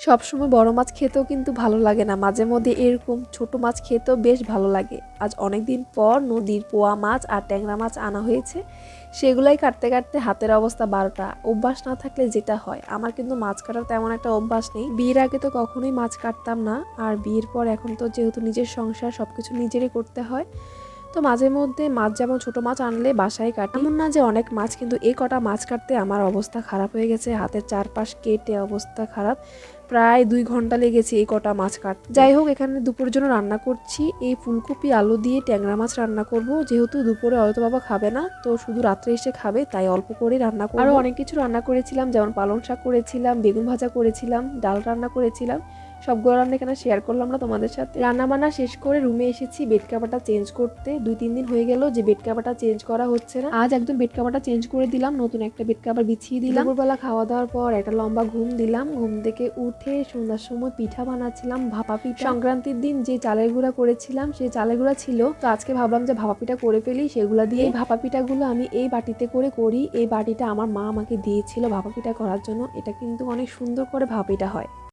সবসময় বড় মাছ খেতেও কিন্তু ভালো লাগে না। মাঝে মধ্যে এরকম ছোট মাছ খেতেও বেশ ভালো লাগে। আজ অনেক দিন পর নদীর পোয়া মাছ আর ট্যাংরা মাছ আনা হয়েছে। সেগুলাই কাটতে কাটতে হাতের অবস্থা বারোটা। অভ্যাস না থাকলে যেটা হয়? আমার কিন্তু মাছ কাটার তেমন একটা অভ্যাস নেই। বিয়ের আগে তো কখনোই মাছ কাটতাম না। আর বিয়ের পর এখন তো যেহেতু নিজের সংসার সব কিছু নিজেরই করতে হয়। তো মাঝে মধ্যে মাছ যেমন ছোট মাছ আনলে বাসায় কাটি এমন না যে অনেক মাছ কিন্তু এই কটা মাছ কাটতে আমার অবস্থা খারাপ হয়ে গেছে হাতের চারপাশ কেটে অবস্থা খারাপ। প্রায় দুই ঘণ্টা লেগেছে এই কটা মাছ কাটতে। যাই হোক এখানে দুপুরের জন্য রান্না করছি। এই ফুলকপি আলু দিয়ে ট্যাংরা মাছ রান্না করব। যেহেতু দুপুরে হয়তো বাবা খাবে না তো শুধু রাত্রে এসে খাবে তাই অল্প করে রান্না করব। আরও অনেক কিছু রান্না করেছিলাম যেমন পালং শাক করেছিলাম বেগুন ভাজা করেছিলাম ডাল রান্না করেছিলাম। সবগুলো রান্না এখানে শেয়ার করলাম না তোমাদের সাথে। রান্না বান্না শেষ করে রুমে এসেছি বেড কাভারটা চেঞ্জ করতে। দুই, তিন দিন হয়ে গেল যে বেড কাভারটা চেঞ্জ করা হচ্ছে না। আজ একদম বেড কাভারটা চেঞ্জ করে দিলাম, নতুন একটা বেড কাভার বিছিয়ে দিলাম। দুপুরবেলা খাওয়া দাওয়ার পর একটা লম্বা ঘুম দিলাম। ঘুম থেকে উঠে সন্ধ্যার সময় পিঠা বানাচ্ছিলাম, ভাপা পিঠা। সংক্রান্তির দিন যে চালের গুঁড়া করেছিলাম সেই চালের গুঁড়া ছিল। তো আজকে ভাবলাম যে ভাপা পিঠা করে ফেলি, সেগুলো দিয়ে এই ভাপা পিঠাগুলো আমি এই বাটিতে করে করি। এই বাটিটা আমার মা আমাকে দিয়েছিল ভাপা পিঠা করার জন্য। এটা কিন্তু অনেক সুন্দর করে ভাপা পিঠা হয়।